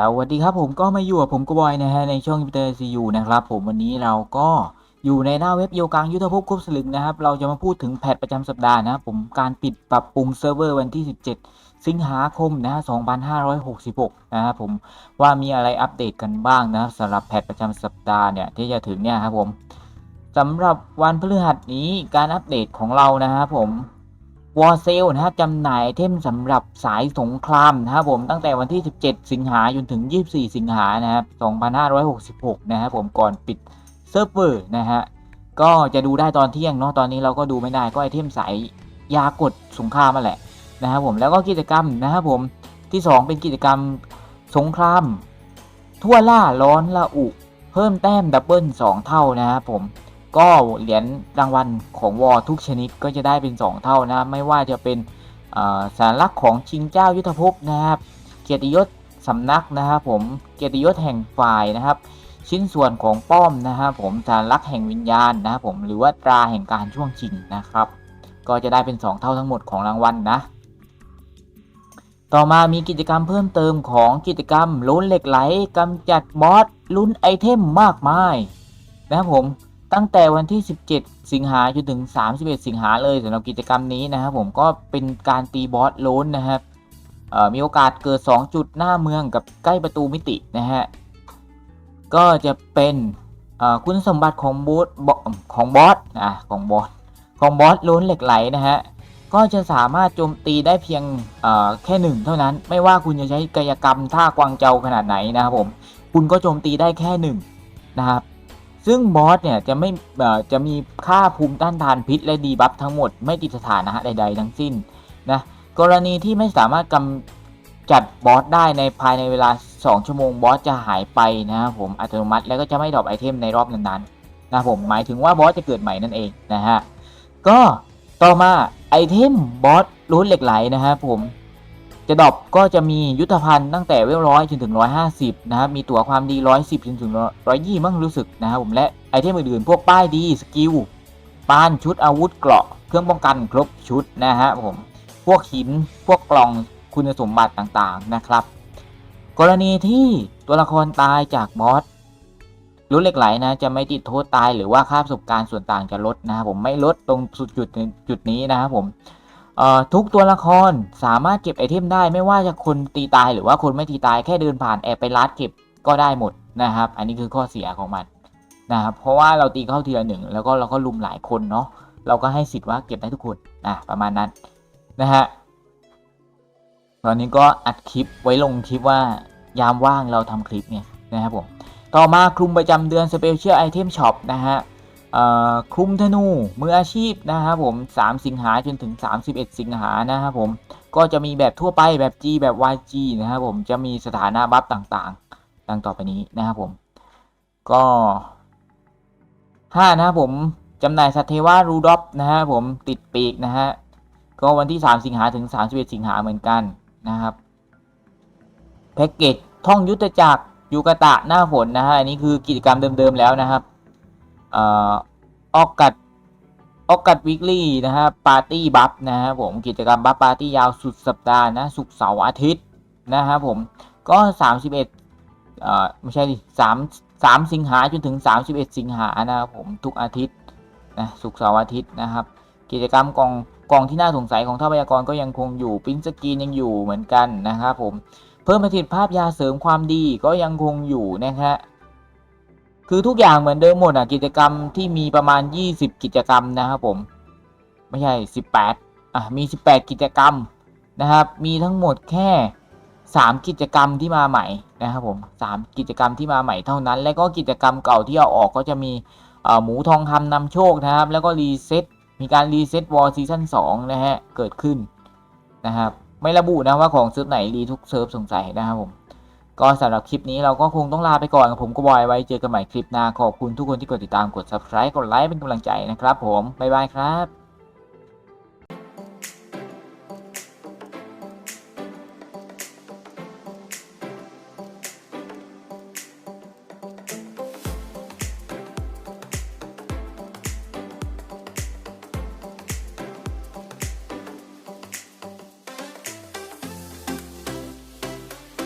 สวัสดีครับผมก็มาอยู่กับผมกบอยนะฮะในช่องอินเตอร์ซียูนะครับผมวันนี้เราก็อยู่ในหน้าเว็บโยกังยุทธภพครบสลึงนะครับ เราจะมาพูดถึงแพทประจำสัปดาห์นะครับผมการปิดปรับปรุงเซิร์ฟเวอร์วันที่ 17 สิงหาคมนะฮะ2566 นะครับผมว่ามีอะไรอัปเดตกันบ้างนะครับสำหรับแพทประจำสัปดาห์เนี่ยที่จะถึงเนี่ยครับผมสำหรับวันพฤหัสนี้การอัปเดตของเรานะครับผม วอร์เซลนะครับจำหน่ายเทมสำหรับสายสงครามนะครับผมตั้งแต่วันที่ 17 สิงหาจนถึง 24 สิงหานะครับ 2566 นะครับผมก่อนปิดเซิร์ฟเวอร์นะฮะก็จะดูได้ตอนเที่ยงเนาะตอนนี้เราก็ดูไม่ได้ก็ไอเทมสายยากดสงครามมาแหละนะครับผมแล้วก็กิจกรรมนะครับผมที่ 2 เป็นกิจกรรมสงคราม ทั่วล่าร้อนละอุ เพิ่มแต้มดับเบิล2เท่านะครับผม ก็เหรียญรางวัลของวอทุกชนิดก็จะได้เป็น 2 เท่านะ ไม่ว่าจะเป็นสารลักษณ์ของชิงเจ้ายุทธภพนะครับ เกียรติยศสำนักนะครับผม เกียรติยศแห่งฝ่ายนะครับ ชิ้นส่วนของป้อมนะครับผม สารลักษณ์แห่งวิญญาณนะครับผม หรือว่าตราแห่งการช่วงชิงนะครับ ก็จะได้เป็น 2 เท่าทั้งหมดของรางวัลนะต่อมามีกิจกรรมเพิ่มเติมของกิจกรรมลุ้นเหล็กไหลกำจัดบอสลุ้นไอเทมมากมายนะครับผม ตั้งแต่วันที่ 17 สิงหาจนถึง 31 สิงหาเลยสำหรับกิจกรรมนี้นะครับผมก็เป็นการตีบอสโลนนะครับมีโอกาสเกิด 2 จุดหน้าเมืองกับใกล้ประตูมิตินะฮะก็จะเป็นคุณสมบัติของบูธของบอสอะของบอสของบอสโลนเหล็กไหลนะฮะก็จะสามารถโจมตีได้เพียงแค่หนึ่งเท่านั้น ไม่ว่าคุณจะใช้กายกรรมท่ากวางเจาขนาดไหนนะครับผมคุณก็โจมตีได้แค่หนึ่งนะครับ ซึ่งบอสเนี่ยจะไม่จะมีค่าภูมิต้านทานพิษและดีบัฟทั้งหมดไม่ติดสถานะใด ๆ ทั้งสิ้นนะกรณีที่ไม่สามารถกำจัดบอสได้ในภายในเวลา 2 ชั่วโมงบอสจะหายไปนะครับผมอัตโนมัติแล้วก็จะไม่ดรอปไอเทมในรอบนั้นๆนะผมหมายถึงว่าบอสจะเกิดใหม่นั่นเองนะฮะก็ต่อมาไอเทมบอสรูนเหล็กไหลนะครับผม จะดรอปก็จะมียุทธภัณฑ์ตั้งแต่เวลร้อยจนถึงร้อยห้าสิบนะครับมีตั๋วความดีร้อยสิบจนถึงร้อยยี่มั่งรู้สึกนะครับผมและไอเทมอื่นๆพวกป้ายดีสกิลปานชุดอาวุธเกราะเครื่องป้องกันครบชุดนะฮะผมพวกหินพวกกล่องคุณสมบัติต่างๆนะครับ กรณีที่ตัวละครตายจากบอสรุ่นเหล็กไหลนะจะไม่ติดโทษตายหรือว่าค่าประสบการณ์ส่วนต่างจะลดนะครับผมไม่ลดตรงสุดจุดจุดนี้นะครับผม ทุกตัวละครสามารถเก็บไอเทมได้ไม่ว่าจะคนตีตายหรือว่าคนไม่ตีตายแค่เดินผ่านแอบไปลัดเก็บก็ได้หมดนะครับ อันนี้คือข้อเสียของมันนะครับเพราะว่าเราตีเข้าทีละหนึ่งแล้วก็เราก็ลุมหลายคนเนาะเราก็ให้สิทธิ์ว่าเก็บได้ทุกคนนะประมาณนั้นนะฮะตอนนี้ก็อัดคลิปไว้ลงคลิปว่ายามว่างเราทำคลิปเนี่ยนะครับผมต่อมาคลุมประจำเดือนสเปเชียลไอเทมช็อปนะฮะ คลุมธนูมืออาชีพนะครับผม 3 สิงหาจนถึง 31 สิงหานะครับผม ก็จะมีแบบทั่วไปแบบ G แบบ YG นะครับผม จะมีสถานะบัฟต่างๆ ดังต่อไปนี้นะครับผม ก็5นะครับผมจำหน่ายสัตเทวารูดอฟนะฮะผมติดปีกนะฮะ ก็วันที่ 3 สิงหาถึง 31 สิงหาเหมือนกันนะครับ แพ็กเกจท่องยุทธจักรยูกะตะหน้าฝนนะฮะ อันนี้คือกิจกรรมเดิมๆแล้วนะครับ ออกกัดออกกัดวิกลี่นะฮะปาร์ตี้บัฟนะฮะผมกิจกรรมบัฟปาร์ตี้ยาวสุดสัปดาห์นะสุกเสาร์อาทิตย์นะฮะผมก็ 31เอ่อไม่ใช่ดิสามสามสิงหาจนถึง 31 สิงหานะครับผมทุกอาทิตย์นะสุกเสาร์อาทิตย์นะครับ กิจกรรมกองกองที่น่าสงสัยของท่าพยากรก็ยังคงอยู่ปิ้นสกรีนยังอยู่เหมือนกันนะครับผมเพิ่มประสิทธิภาพยาเสริมความดีก็ยังคงอยู่นะครับ คือทุกอย่างเหมือนเดิมหมดอะกิจกรรมที่มีประมาณ 20 กิจกรรมนะครับผม ไม่ใช่ 18อะมี 18 กิจกรรมนะครับ มีทั้งหมดแค่ 3 กิจกรรมที่มาใหม่นะครับผม 3 กิจกรรมที่มาใหม่เท่านั้น แล้วก็กิจกรรมเก่าที่เอาออกก็จะมีหมูทองคำนำโชคนะครับ แล้วก็รีเซ็ตมีการรีเซ็ตวอลซีซั่น2นะฮะ เกิดขึ้นนะครับ ไม่ระบุนะว่าของเซิร์ฟไหนรีทุกเซิร์ฟสงสัยนะครับผม ก็สำหรับคลิปนี้เราก็คงต้องลาไปก่อนกับผมก็บอยไว้เจอกันใหม่คลิปหน้าขอบคุณทุกคนที่กดติดตามกด subscribe กดไลค์เป็นกำลังใจนะครับผมบ๊ายบายครับ